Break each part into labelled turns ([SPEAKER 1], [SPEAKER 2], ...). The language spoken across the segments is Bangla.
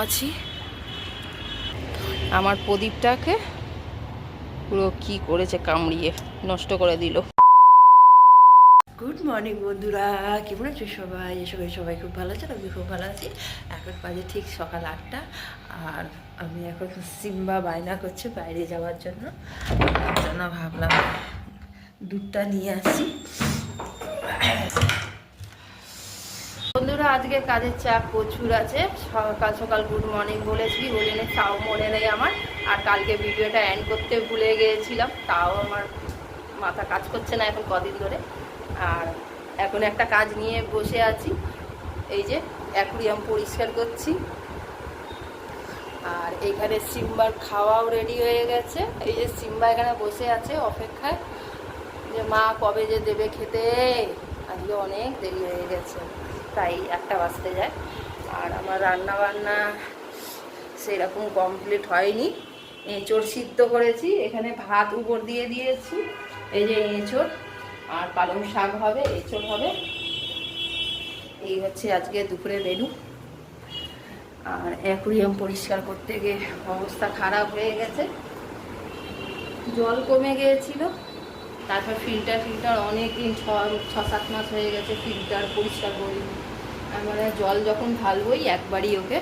[SPEAKER 1] মৌমাছি আমার প্রদীপটাকে পুরো কি করেছে কামড়িয়ে নষ্ট করে দিল। গুড মর্নিং বন্ধুরা। কেমন আছো সবাই? সবাই সবাই খুব ভালো আছেন আমি খুব ভালো আছি। এখন বাজে ঠিক সকাল আটটা। আর আমি এখন সিম্বা বায়না করছে বাইরে যাওয়ার জন্য। জন্য ভাবলাম দুধটা নিয়ে আসি। বন্ধুরা, আজকে কাজের চাপ প্রচুর আছে। সকাল সকাল গুড মর্নিং বলেছি, বলে নে, তাও মনে নেই আমার। আর কালকে ভিডিওটা অ্যান্ড করতে ভুলে গিয়েছিলাম, তাও আমার মাথা কাজ করছে না এখন কদিন ধরে। আর এখন একটা কাজ নিয়ে বসে আছি, এই যে অ্যাকুরিয়াম পরিষ্কার করছি। আর এখানে সিম্বার খাওয়াও রেডি হয়ে গেছে। এই যে সিম্বা এখানে বসে আছে অপেক্ষায়, যে মা কবে যে দেবে খেতে? আজকে অনেক দেরি হয়ে গেছে। তাই একটা বাজতে যায়। আর আমার রান্না বান্না সেরকম কমপ্লিট হয়নি। এঁচড় সিদ্ধ করেছি, এখানে ভাত উপর দিয়ে দিয়েছি, এই যে এঁচড়, আর পালং শাক হবে, এঁচড় হবে। এই হচ্ছে আজকে দুপুরে মেনু আর অ্যাকুরিয়াম পরিষ্কার করতে গিয়ে অবস্থা খারাপ হয়ে গেছে। জল কমে গিয়েছিল। তারপর ফিল্টার ফিল্টার অনেক দিন ছ ছ সাত মাস হয়ে গেছে ফিল্টার পরিষ্কার করিনি। আর মানে জল যখন ঢালবই একবারই ওকে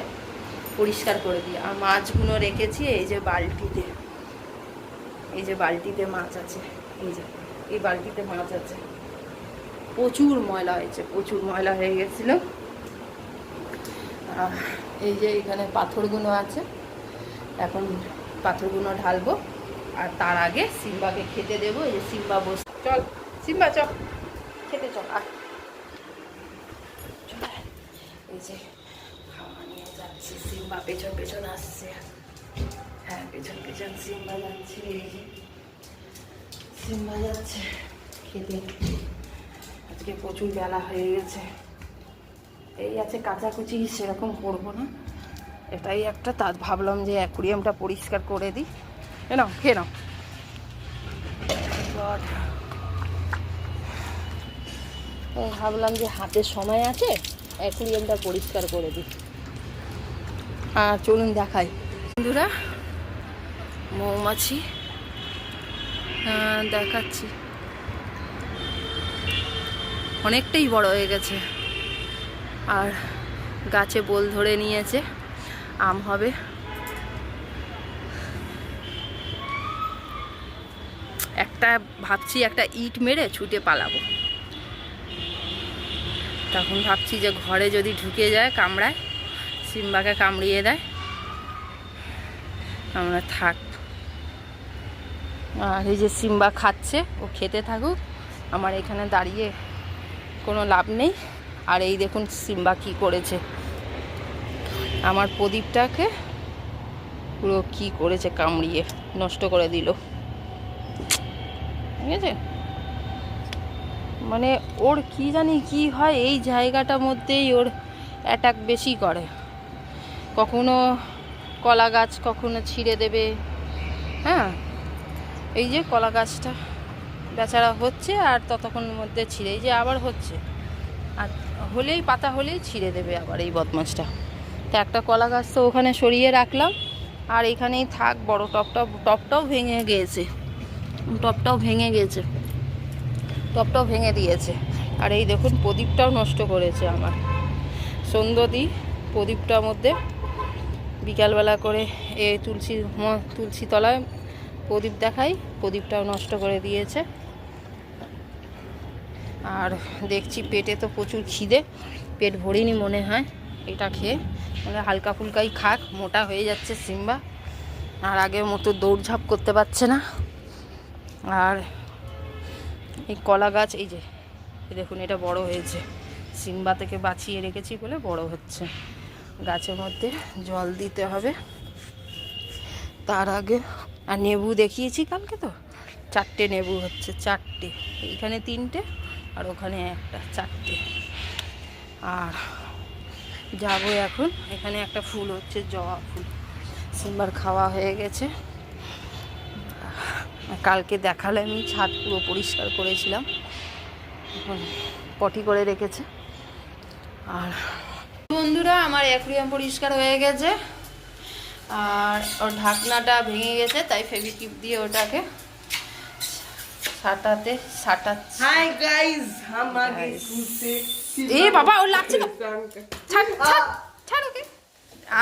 [SPEAKER 1] পরিষ্কার করে দিই। আর মাছগুলো রেখেছি এই যে বালতিতে। এই যে বালতিতে মাছ আছে। এই যে, এই বালতিতে মাছ আছে। প্রচুর ময়লা হয়েছে, প্রচুর ময়লা হয়ে গেছিল। এই যে এখানে পাথরগুলো আছে। এখন পাথরগুলো ঢালবো। আর তার আগে সিম্বাকে খেতে দেবো। এই যে সিম্বা বস চল, সিম্বা, চল। খেতে চল আর। সিম্বা পেছন আসছে। হ্যাঁ পেছন সিম্বা যাচ্ছে সিম্বা যাচ্ছে আজকে প্রচুর বেলা হয়ে গেছে। এই আছে কাচাকুচি, সেরকম করব না। এটাই একটা তা ভাবলাম যে অ্যাকুরিয়ামটা পরিষ্কার করে দিই। এ নাও, খেয়ে নাও। ভাবলাম যে হাতে সময় আছে অ্যাকুরিয়ামটা পরিষ্কার করে দিই। আর চলুন দেখাই। বন্ধুরা, মৌমাছি হ্যাঁ দেখাচ্ছি। অনেকটাই বড় হয়ে গেছে। আর গাছে বোল ধরে নিয়েছে, আম হবে। একটা ভাবছি একটা ইট মেরে ছুটে পালাবো। তখন ভাবছি যে ঘরে যদি ঢুকে যায় কামড়ায়, সিম্বাকে কামড়িয়ে দেয়। আমরা থাক। আর এই যে সিম্বা খাচ্ছে, ও খেতে থাকুক। আমার এখানে দাঁড়িয়ে কোনো লাভ নেই। আর এই দেখুন সিম্বা কি করেছে। আমার প্রদীপটাকে পুরো কি করেছে কামড়িয়ে, নষ্ট করে দিল। ঠিক আছে? মানে ওর কি জানি কি হয়, এই জায়গাটার মধ্যেই ওর অ্যাটাক বেশি করে। কখনো কলা গাছ কখনো ছিঁড়ে দেবে হ্যাঁ? এই যে কলা গাছটা বেচারা হচ্ছে আর ততক্ষণের মধ্যে ছিঁড়ে, এই যে আবার হচ্ছে। আর হলেই পাতা হলেই ছিঁড়ে দেবে আবার এই বদমাসটা তো একটা কলা গাছ তো ওখানে সরিয়ে রাখলাম, আর এখানেই থাক, বড় টপটা টপটাও ভেঙে গিয়েছে টপটাও ভেঙে গেছে। টপটাও ভেঙে দিয়েছে। আর এই দেখুন, প্রদীপটাও নষ্ট করেছে আমার। সন্ধ্যদি প্রদীপটার মধ্যে বিকালবেলা করে এ তুলসী তুলসী তলায় প্রদীপ দেখাই, প্রদীপটাও নষ্ট করে দিয়েছে। আর দেখছি পেটে তো প্রচুর খিদে, পেট ভরিনি মনে হয় এটা খেয়ে। মানে হালকা ফুলকাই খাক, মোটা হয়ে যাচ্ছে সিম্বা। আর আগের মতো দৌড়ঝাঁপ করতে পারছে না। আর এই কলা গাছ, এই যে দেখুন এটা বড় হয়েছে। সিম্বা থেকে বাঁচিয়ে রেখেছি বলে বড় হচ্ছে। গাছের মধ্যে জল দিতে হবে। তার আগে, আর নেবু দেখিয়েছি কালকে তো? চারটে নেবু হচ্ছে, চারটে। এইখানে তিনটে আর ওখানে একটা, চারটে। আর যাব এখন। এখানে একটা ফুল হচ্ছে, জবা ফুল। সিম্বার খাওয়া হয়ে গেছে। কালকে দেখালে আমি ছাদ পুরো পরিষ্কার করেছিলাম। পটি করে রেখেছে। আর বন্ধুরা আমার অ্যাকুরিয়াম পরিষ্কার হয়ে গেছে। আর ওর ঢাকনাটা ভেঙে গেছে তাই ফেভিকিপ দিয়ে ওটাকে সাটাতে সাটাচ্ছে এ বাবা ও লাগছে ছাড়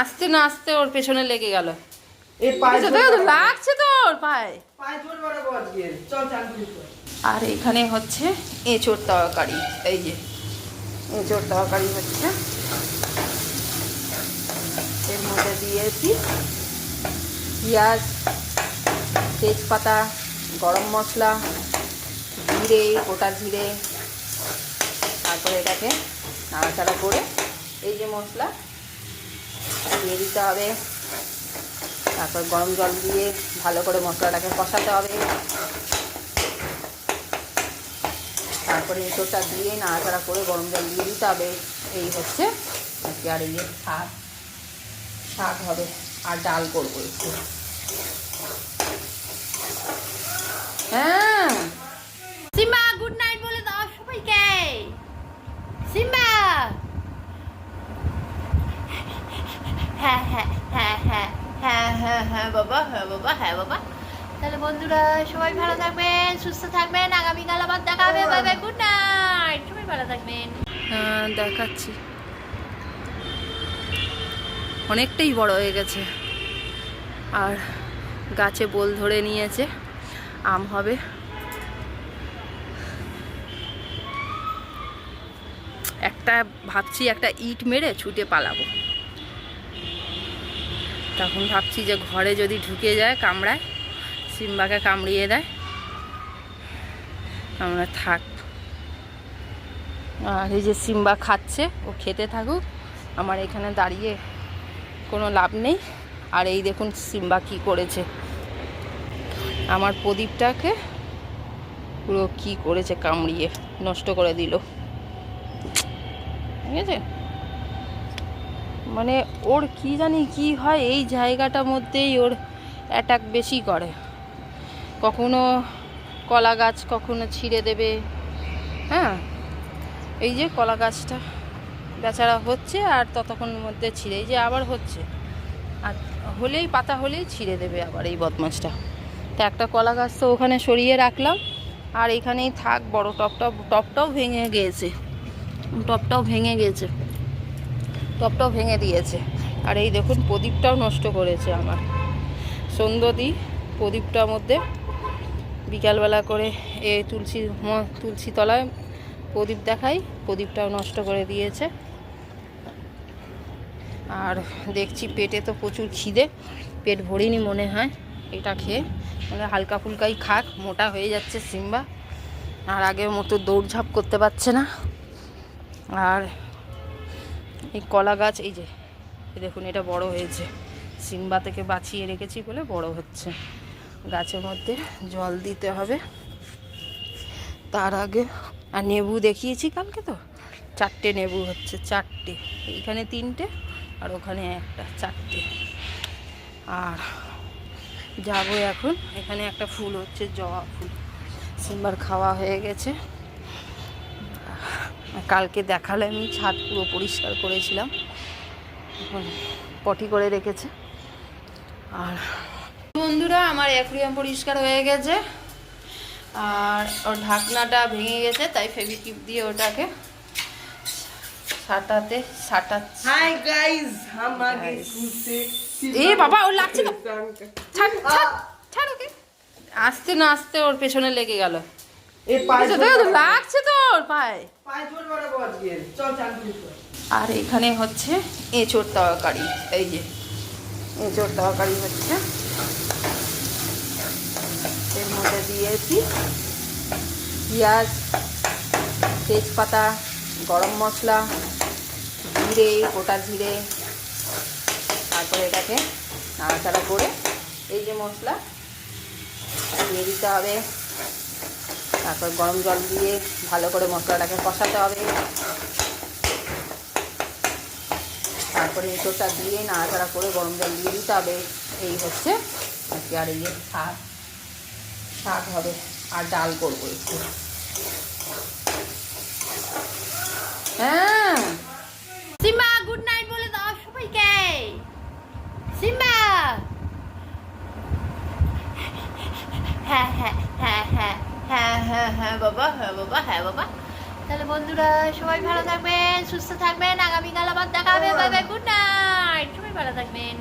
[SPEAKER 1] আস্তে না আস্তে ওর পেছনে লেগে গেল।
[SPEAKER 2] এই পায়ে
[SPEAKER 1] লাগছে তোর পায়ে। আর এখানে হচ্ছে এঁচোর তরকারি এই যে। এঁচোর তরকারি হচ্ছে। এর মধ্যে দিয়েছি পেঁয়াজ তেজপাতা গরম মশলা জিরে গোটা জিরে। তারপরে এটাকে নাড়াচাড়া করে এই যে মশলা দিয়ে দিতে হবে। তারপর গরম জল দিয়ে ভালো করে মশলাটাকে কষাতে হবে। তারপরে এঁচোটা দিয়ে নাড়াচাড়া করে গরম জল দিয়ে দিতে হবে। এই হচ্ছে আজকে আর এই শাক। শাক হবে আর ডাল করব একটু। হ্যাঁ সিম্বা গুড নাইট বলে দাও সবাইকে সিম্বা হ্যাঁ হ্যাঁ হ্যাঁ হ্যাঁ হ্যাঁ হ্যাঁ হ্যাঁ বাবা হ্যাঁ বাবা। তাহলে বন্ধুরা সবাই ভালো থাকবেন সুস্থ থাকবেন। আগামীকাল আবার দেখা হবে। Bye bye good night. সবাই ভালো থাকবেন। হ্যাঁ দেখাচ্ছি। অনেকটাই বড় হয়ে গেছে। আর গাছে বোল ধরে নিয়েছে। আম হবে। একটা ভাবছি একটা ইট মেরে ছুটে পালাবো। তখন ভাবছি যে ঘরে যদি ঢুকে যায় কামড়ায়, সিম্বাকে কামড়িয়ে দেয়। আমরা থাক। আর এই যে সিম্বা খাচ্ছে, ও খেতে থাকুক। আমার এখানে দাঁড়িয়ে কোনো লাভ নেই। আর এই দেখুন সিম্বা কি করেছে। আমার প্রদীপটাকে পুরো কি করেছে কামড়িয়ে, নষ্ট করে দিল। ঠিক আছে? মানে ওর কি জানি কি হয়, এই জায়গাটার মধ্যেই ওর অ্যাটাক বেশি করে। কখনো কলা গাছ কখনো ছিঁড়ে দেবে হ্যাঁ? এই যে কলা গাছটা বেচারা হচ্ছে আর ততক্ষণের মধ্যে ছিঁড়ে যে আবার হচ্ছে। আর হলেই পাতা হলেই ছিঁড়ে দেবে আবার এই বদমাছটা তো একটা কলা গাছ তো ওখানে সরিয়ে রাখলাম, আর এখানেই থাক, বড় টপটাও টপটাও ভেঙে গিয়েছে টপটাও ভেঙে গেছে। টপটাও ভেঙে দিয়েছে। আর এই দেখুন, প্রদীপটাও নষ্ট করেছে আমার। সন্ধ্যদি প্রদীপটার মধ্যে বিকালবেলা করে এ তুলসী তুলসী তলায় প্রদীপ দেখাই প্রদীপটাও নষ্ট করে দিয়েছে। আর দেখছি পেটে তো প্রচুর খিদে, পেট ভরিনি মনে হয় এটা খেয়ে। মানে হালকা ফুলকাই খাক, মোটা হয়ে যাচ্ছে সিম্বা। আর আগের মতো দৌড়ঝাঁপ করতে পারছে না। আর এই কলা গাছ, এই যে দেখুন, এটা বড় হয়েছে। সিম্বা থেকে বাঁচিয়ে রেখেছি বলে বড় হচ্ছে। গাছের মধ্যে জল দিতে হবে। তার আগে, আর নেবু দেখিয়েছি কালকে তো? চারটে নেবু হচ্ছে, চারটে। এইখানে তিনটে, আর ওখানে একটা, চারটে। আর যাব এখন। এখানে একটা ফুল হচ্ছে, জবা ফুল। সিম্বার খাওয়া হয়ে গেছে। কালকে দেখালে আমি ছাদ পুরো পরিষ্কার করেছিলাম। পটি করে রেখেছে। আর বন্ধুরা আমার অ্যাকুরিয়াম পরিষ্কার হয়ে গেছে। আর ওর ঢাকনাটা ভেঙে গেছে তাই ফেভিকিপ দিয়ে ওটাকে সাটাতে সাটাচ্ছে। হাই
[SPEAKER 2] গাইস ঘুরতে।
[SPEAKER 1] এ বাবা ও লাগছে
[SPEAKER 2] না
[SPEAKER 1] ছাড় ছাড়। ছাড় ওকে। আস্তে না আস্তে ওর পেছনে লেগে গেল। আর এখানে হচ্ছে এঁচোর তরকারি এই যে এঁচোর তরকারি হচ্ছে। এর মধ্যে দিয়েছি পেঁয়াজ তেজপাতা গরম মশলা জিরে গোটা জিরে। তারপরে এটাকে নাড়াচাড়া করে এই যে মশলা দিয়ে দিতে হবে। তারপর গরম জল দিয়ে ভালো করে মশলাটাকে কষাতে হবে। তারপরে এঁচোটা দিয়ে নাড়াচাড়া করে গরম জল দিয়ে দিতে হবে। এই হচ্ছে আজকে আর এই শাক। শাক হবে আর ডাল করব একটু। হ্যাঁ। সিম্বা গুড নাইট
[SPEAKER 3] বলে দাও সবাইকে। সিম্বা। হ্যাঁ হ্যাঁ। হ্যাঁ হ্যাঁ বাবা হ্যাঁ বাবা হ্যাঁ বাবা। তাহলে বন্ধুরা সবাই ভালো থাকবেন সুস্থ থাকবেন। আগামীকাল আবার দেখা হবে। বাই বাই আচ্ছা। গুড নাইট সবাই ভালো থাকবেন।